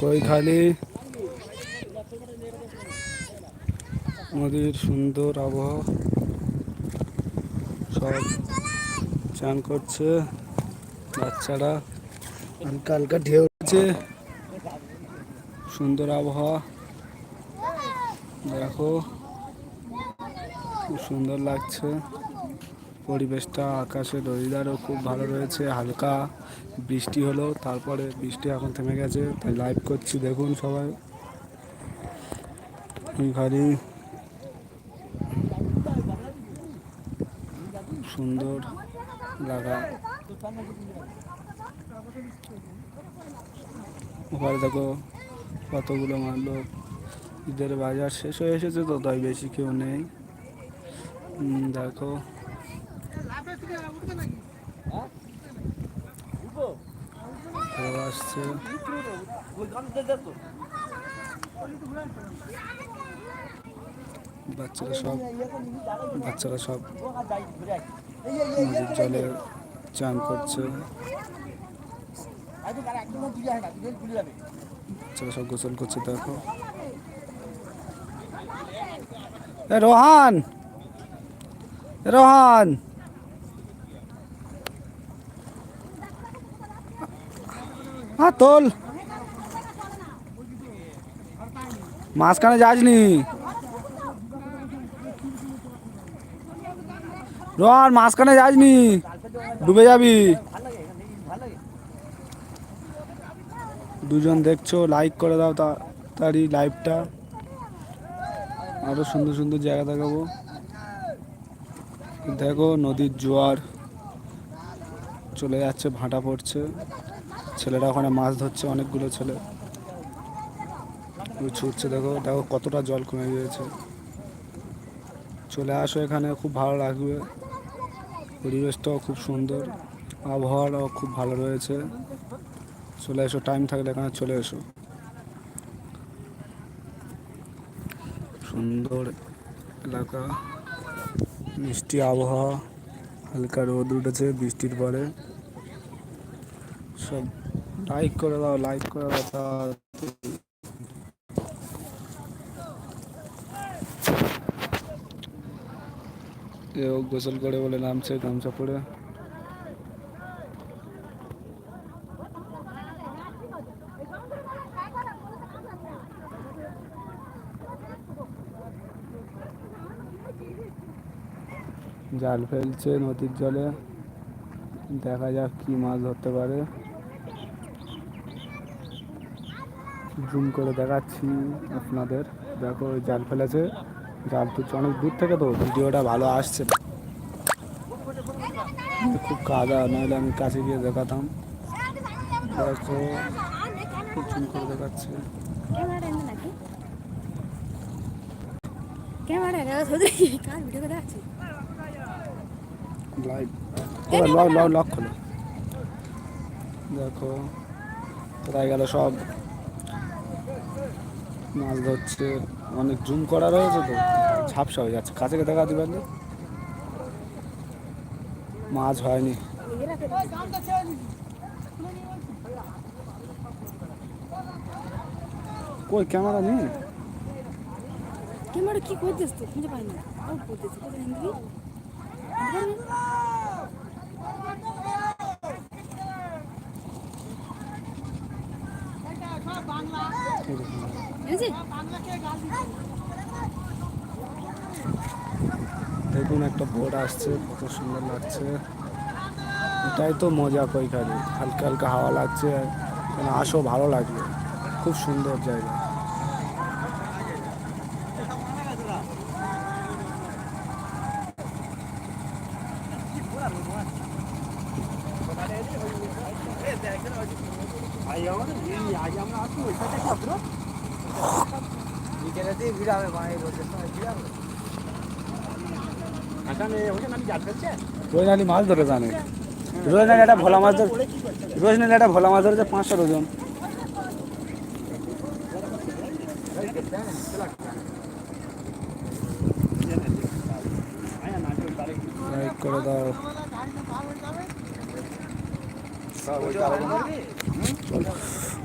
কৈখালি নদীর সুন্দর আবহাওয়া। সব চান করছে বাচ্চারা। হালকা ঢেউ উঠছে। সুন্দর আবহাওয়া। দেখো, খুব সুন্দর লাগছে। পরিবেশটা আকাশে ওয়েদারও খুব ভালো রয়েছে, হালকা বৃষ্টি হলো, তারপরে বৃষ্টি এখন থেমে গেছে, তাই লাইভ করছি, দেখুন সবাই। খালি সুন্দর লাগা। ওখানে দেখো কতগুলো মারলো ঈদের বাজার শেষ হয়ে এসেছে তো, তাই বেশি কেউ নেই। দেখো কেউ আসছে। বাচ্চারা সব বাচ্চারা সব নদীর জলে চান করছে। বাচ্চারা সব গোসল করছে, দেখো। রোহান! রোহান! হ্যাঁ তোল মাঝখানে যাসনি। রোহান, মাঝখানে যাসনি। ডুবে যাবি। দুজন দেখছ লাইক করে দাও তাড়াতাড়ি লাইভটা আরও সুন্দর সুন্দর জায়গা দেখাবো। দেখো নদীর জোয়ার। চলে যাচ্ছে, ভাটা পড়ছে। ছেলেরা ওখানে মাছ ধরছে, অনেকগুলো ছেলে। ছুটছে, দেখো দেখো কতটা জল কমে গিয়েছে। চলে আসো এখানে, খুব ভালো লাগবে। পরিবেশটাও খুব সুন্দর। আবহাওয়াটাও খুব ভালো রয়েছে। চলে এসো টাইম থাকলে এখানে চলে এসো। সুন্দর এলাকা। মিষ্টি আবহাওয়া, হালকা রোদ উঠেছে বৃষ্টির পরে। সব লাইক করে দাও লাইক করে দাও এও গোসল করে বলে নামছে, গামছা পরে। জাল ফেলছে নদীর জলে। দেখা যাক কি মাছ ধরতে পারে। জুম করে দেখাচ্ছি আপনাদের। দেখো ওই জাল ফেলেছে। জাল তুলছে অনেক দূর থেকে তো ভিডিওটা ভালো আসছে। খুব কাদা নাহলে আমি কাছে গিয়ে দেখাতাম। দেখো জুম করে দেখাচ্ছে। লক খোলো। দেখো কোথায় গেল সব? মাছ ধরছে, অনেক জুম করা রয়েছে তো, ঝাপসা হয়ে যাচ্ছে, কাছে দেখা দিবেন মাছ হয়নি। কই, ক্যামেরা নেই? ক্যামেরা কি করতেছ? তো খুঁজে পাই না? করতেছ দেখুন, একটা বোট আসছে, কত সুন্দর লাগছে। এটাই তো মজা কইখানে। হালকা হালকা হাওয়া লাগছে আসো, ভালো লাগবে খুব সুন্দর জায়গা। রোজ নালি মাছ ধরে জানে। রোজ নালি একটা ভোলা মাছ ধরে রোজ নালি একটা ভোলা মাছ ধরেছে পাঁচশো ওজন করে দাও।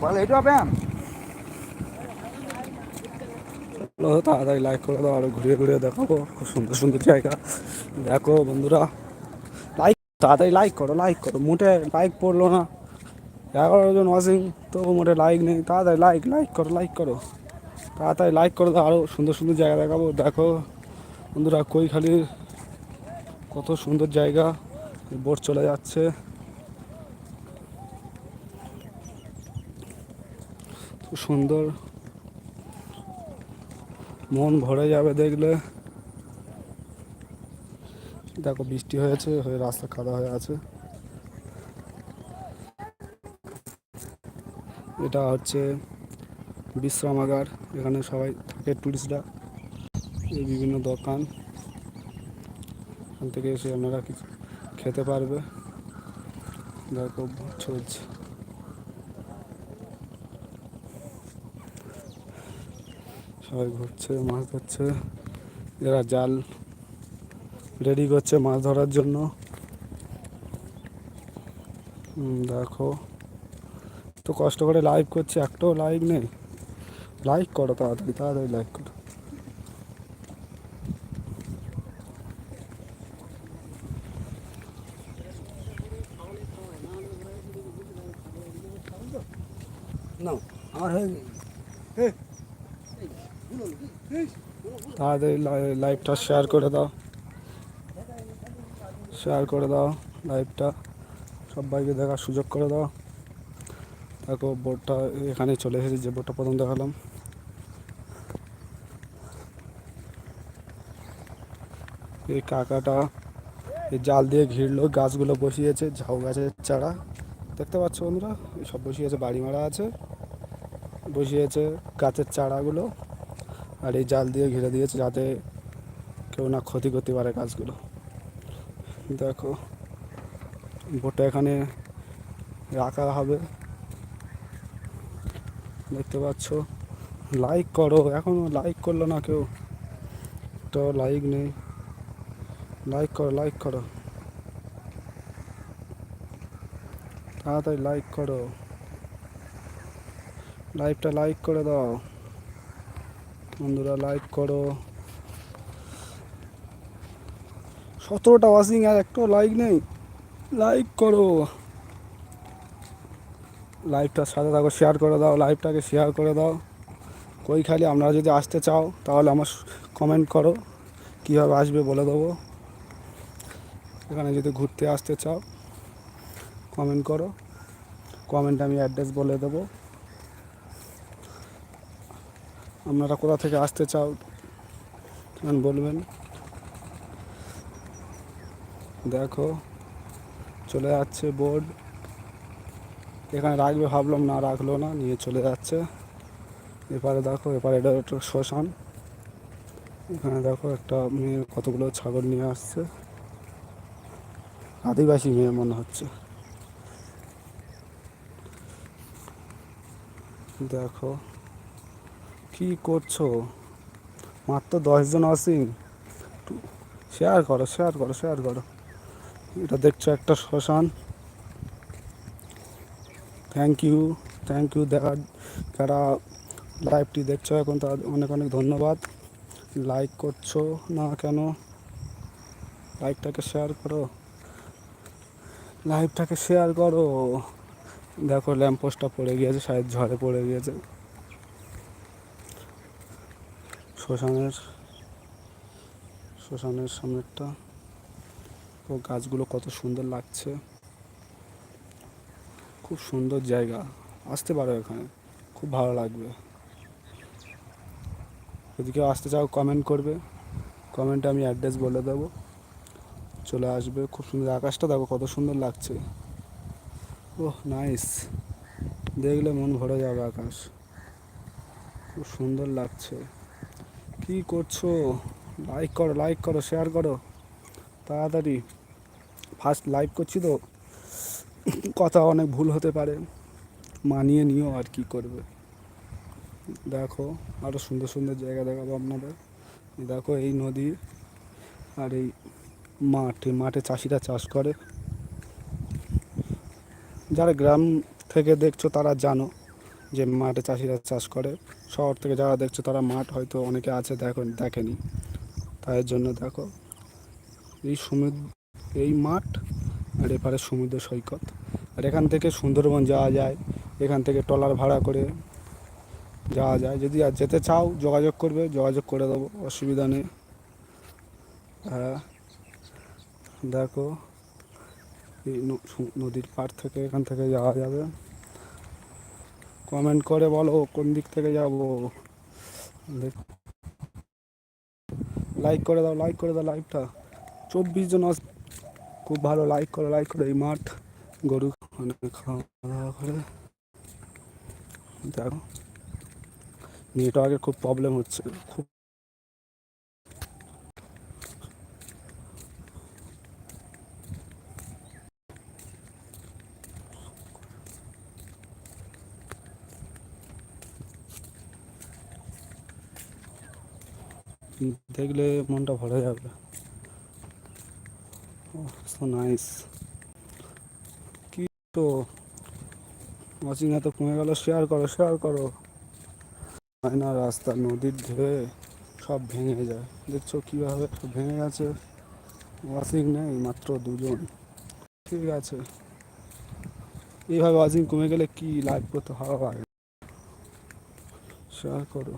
বল এইটো আপে ভালো তাড়াতাড়ি লাইক করে দাও, আরও ঘুরিয়ে ঘুরিয়ে দেখাবো। খুব সুন্দর সুন্দর জায়গা। দেখো বন্ধুরা লাইক তাড়াতাড়ি লাইক করো লাইক করো। মোটে লাইক পড়ল না। এগারো জন ওয়াচিং তবু মোটে লাইক নেই। তাড়াতাড়ি লাইক লাইক করো লাইক করো। তাড়াতাড়ি লাইক করে আরও সুন্দর সুন্দর জায়গা দেখাবো। দেখো বন্ধুরা কৈখালির কত সুন্দর জায়গা। বোট চলে যাচ্ছে। সুন্দর। মন ভরে যাবে দেখলে। দেখো বৃষ্টি হয়েছে, হয়ে রাস্তা কাদা হয়ে আছে। এটা হচ্ছে বিশ্রামাগার, এখানে সবাই থাকে টুরিস্টরা এই বিভিন্ন দোকান। এখান থেকে এসে আপনারা কিছু খেতে পারবে। দেখো সবাই ঘুরছে মাছ ধরছে। এরা জাল রেডি করছে মাছ ধরার জন্য। দেখো। তো কষ্ট করে লাইভ করছে, একটাও লাইভ নেই। লাইক করো তাড়াতাড়ি তাড়াতাড়ি লাইক করো না আমার হয়ে লাই- লাইভটা শেয়ার করে দাও। শেয়ার করে দাও লাইভটা সবাইকে দেখার সুযোগ করে দাও। দেখো বোর্ডটা এখানে চলে এসেছি, যে বোর্ডটা প্রথম দেখালাম। এই কাকাটা এই জাল দিয়ে ঘিরলো, গাছগুলো বসিয়েছে, ঝাউ গাছের চারা। দেখতে পাচ্ছ বন্ধুরা? সব বসিয়েছে, বাড়ি মারা আছে। বসিয়েছে গাছের চারাগুলো। আর এই জাল দিয়ে ঘিরে দিয়েছে যাতে কেউ না ক্ষতি করতে পারে গাছগুলো। দেখো, বোটটা এখানে রাখা হবে। দেখতে পাচ্ছ লাইক করো, এখনও লাইক করল না কেউ। তো লাইক নেই। লাইক করো লাইক করো। তাড়াতাড়ি লাইক করো। লাইভটা লাইক করে দাও। বন্ধুরা লাইক করো। সতেরোটা ওয়াচিং আর একটাও লাইক নেই। লাইক করো। লাইভটার সাথে থাকো শেয়ার করে দাও লাইভটাকে শেয়ার করে দাও। কই খালি আপনারা যদি আসতে চাও, তাহলে আমার কমেন্ট করো, কীভাবে আসবে বলে দেবো। এখানে যদি ঘুরতে আসতে চাও কমেন্ট করো। কমেন্ট আমি অ্যাড্রেস বলে দেবো। আপনারা কোথা থেকে আসতে চাও বলবেন? দেখো, চলে যাচ্ছে বোর্ড এখানে রাখবে, ভাবলাম না রাখল না, নিয়ে চলে যাচ্ছে। এপারে দেখো, এপারে এটা একটা শ্মশান। এখানে দেখো, একটা মেয়ে কতগুলো ছাগল নিয়ে আসছে। আদিবাসী মেয়ে মনে হচ্ছে। দেখো কি করছ? মাত্র দশজন আসিং শেয়ার করো শেয়ার করো শেয়ার করো। এটা দেখছ একটা শ্মশান। থ্যাংক ইউ থ্যাংক ইউ দেখার যারা লাইভটি দেখছ, এখন তাদের অনেক অনেক ধন্যবাদ। লাইক করছ না কেন? লাইকটাকে শেয়ার করো। লাইভটাকে শেয়ার করো। দেখো ল্যাম্পোস্টটা পড়ে গিয়েছে সাইড ঝড়ে পড়ে গিয়েছে। শ্মশানের শ্মশানের সামনেরটা। ও গাছগুলো কত সুন্দর লাগছে। খুব সুন্দর জায়গা। আসতে পারো এখানে। খুব ভালো লাগবে। যদি কেউ আসতে চাও কমেন্ট করবে। কমেন্টে আমি অ্যাড্রেস বলে দেবো। চলে আসবে। খুব সুন্দর আকাশটা দেখো, কত সুন্দর লাগছে। ওহ নাইস দেখলে মন ভরে যাবে আকাশ। খুব সুন্দর লাগছে। কি করছ? লাইক করো লাইক করো শেয়ার করো। তাড়াতাড়ি। ফার্স্ট লাইভ করছি তো। কথা অনেক ভুল হতে পারে। মানিয়ে নিও আর কি করবে। দেখো আরও সুন্দর সুন্দর জায়গা দেখাবো আপনাদের। দেখো এই নদী আর এই মাঠে মাঠে চাষিরা চাষ করে। যারা গ্রাম থেকে দেখছ তারা জানো। যে মাঠে চাষিরা চাষ করে। শহর থেকে যারা দেখছ তারা মাঠ হয়তো অনেকে আছে, দেখো, দেখেনি। তাই জন্য দেখো, এই সমুদ্র এই মাঠ আর এপারে সমুদ্র সৈকত। আর এখান থেকে সুন্দরবন যাওয়া যায়, এখান থেকে ট্রলার ভাড়া করে যাওয়া যায়। যদি আর যেতে চাও, যোগাযোগ করবে, যোগাযোগ করে দেবো, অসুবিধা নেই। হ্যাঁ দেখো, এই নদীর পাড় থেকে এখান থেকে যাওয়া যাবে। কমেন্ট করে বলো, কোন দিক থেকে যাব। লাইক করে দাও লাইক করে দাও লাইভটা চব্বিশ জন আস- খুব ভালো লাইক করে লাইক করে, এই মাঠ। গরু অনেক খাওয়া দাওয়া করে। দেখো। নেটওয়ার্কের খুব প্রবলেম হচ্ছে। খুব দেখলে মনটা ভরে যাবে। নাইস কি তো? ওয়াচিং এত কমে গেল শেয়ার করো শেয়ার করো। হয় না রাস্তা, নদীর ধেয়ে সব ভেঙে যায়। দেখছ কীভাবে ভেঙে গেছে? ওয়াচিং নেই, মাত্র দুজন। ঠিক আছে। এইভাবে ওয়াচিং কমে গেলে কি লাইভ করতে হবে শেয়ার করো।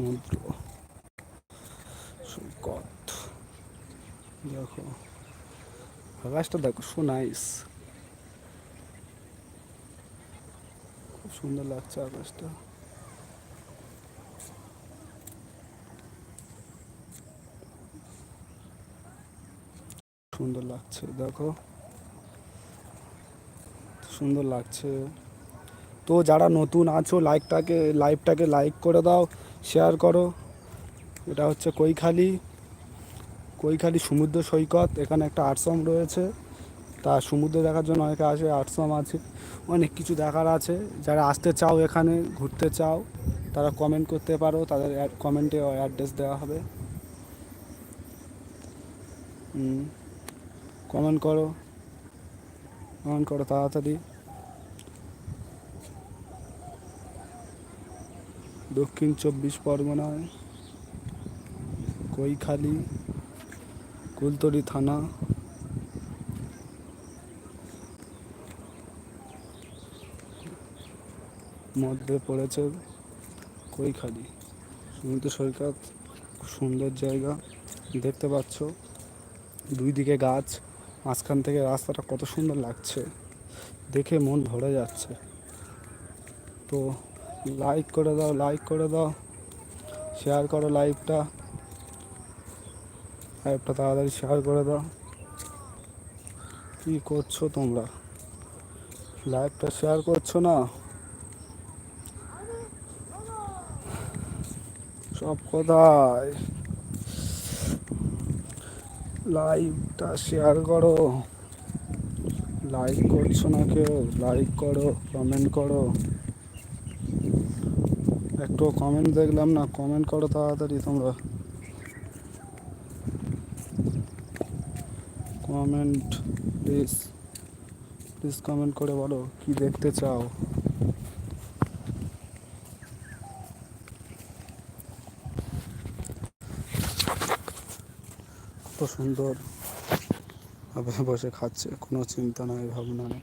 সমুদ্র। সৈকত দেখো। আকাশটা দেখো সো নাইস খুব সুন্দর লাগছে আকাশটা। সুন্দর লাগছে, দেখো। সুন্দর লাগছে। তো যারা নতুন আছো লাইকটাকে লাইভটাকে লাইক করে দাও শেয়ার করো। এটা হচ্ছে কৈখালি। কৈখালি সমুদ্র সৈকত, এখানে একটা আশ্রম রয়েছে। তা সমুদ্র দেখার জন্য অনেকে আসে, আশ্রম আছে। অনেক কিছু দেখার আছে। যারা আসতে চাও এখানে, ঘুরতে চাও, তারা কমেন্ট করতে পারো। তাদের কমেন্টে অ্যাড্রেস দেওয়া হবে। কমেন্ট করো। কমেন্ট করো তাড়াতাড়ি। দক্ষিণ চব্বিশ পরগনায়, কৈখালি, কুলতলি থানা। মধ্যে পড়েছে কৈখালি। সমুদ্র সৈকত সুন্দর জায়গা। দেখতে পাচ্ছ, দুই দিকে গাছ, মাঝখান থেকে রাস্তাটা কত সুন্দর লাগছে। দেখে মন ভরে যাচ্ছে। তো লাইক করে দাও লাইক করে দাও। শেয়ার করো লাইভটা লাইভটা তাড়াতাড়ি শেয়ার করে দাও। কী করছ তোমরা? লাইভটা শেয়ার করছ না? সব কোথায়? লাইভটা শেয়ার করো। লাইক করছ না কেউ? লাইক করো কমেন্ট করো। একটু কমেন্ট দেখলাম না কমেন্ট করো তাড়াতাড়ি তোমরা। কমেন্ট প্লিজ প্লিজ কমেন্ট করে বলো, কি দেখতে চাও? কত সুন্দর বসে খাচ্ছে, কোনো চিন্তা নাই, ভাবনা নেই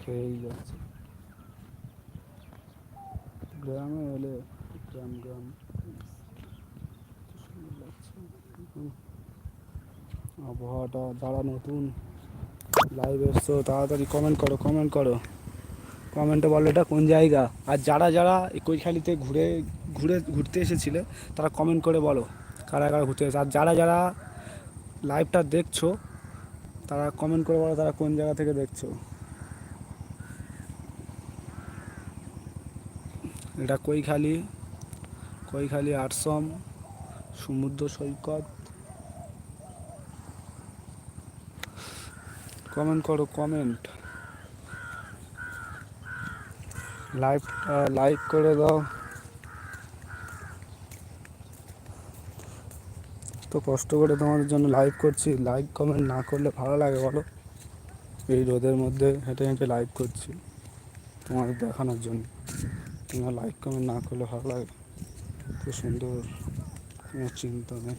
খেয়েই যাচ্ছে। গ্রামে এলে গ্রাম গ্রাম। আবহাওয়াটা যারা নতুন লাইভ এসছো তাড়াতাড়ি কমেন্ট করো কমেন্ট করো। কমেন্টে বলো এটা কোন জায়গা। আর যারা যারা কৈখালিতে ঘুরে ঘুরে ঘুরতে এসেছিলে তারা কমেন্ট করে বলো কারা কারা ঘুরতে এসেছে। আর যারা যারা লাইভটা দেখছ তারা কমেন্ট করে বলো তারা কোন জায়গা থেকে দেখছ। এটা কৈখালি কৈখালি আটসম সমুদ্র সৈকত। কমেন্ট করো কমেন্ট লাইভ লাইক করে দাও। তো কষ্ট করে তোমাদের জন্য লাইভ করছি। লাইক কমেন্ট না করলে ভালো লাগে বলো? এই রোদের মধ্যে হেঁটে হেঁটে লাইভ করছি তোমাদের দেখানোর জন্য। তোমরা লাইক কমেন্ট না করলে ভালো লাগে খুব সুন্দর কোনো চিন্তা নেই।